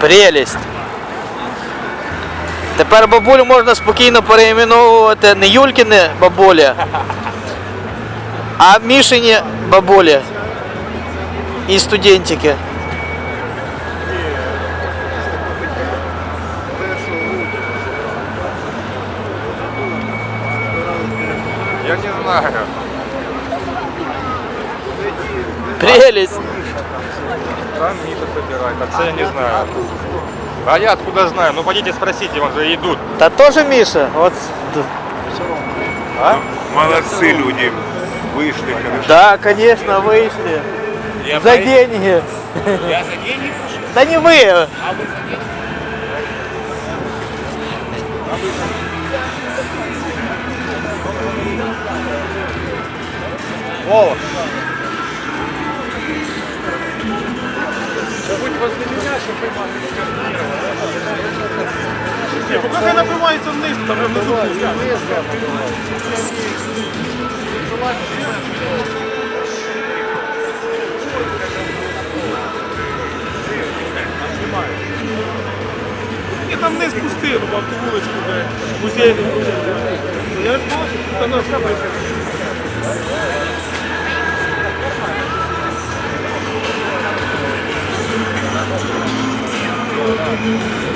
Прелість. Тепер бабулю можна спокійно переіменовувати не Юлькіне бабуля, а Мішині бабулі і студентики. Я не знаю. Прелість. Там Миша собирает, а це я не знаю. А я откуда знаю? Ну пойдите спросите, вон же идут. Та теж Міша. От. А? Молодцы люди. Вышли, хорошо. Да, конечно, вийшли. Я За деньги. Я за деньги пошел? Да не ви. Вова. Поки напивається вниз, там внизу. І там вниз пусти, ну, в ту вуличку, де музей. Я ж бачу, там на Música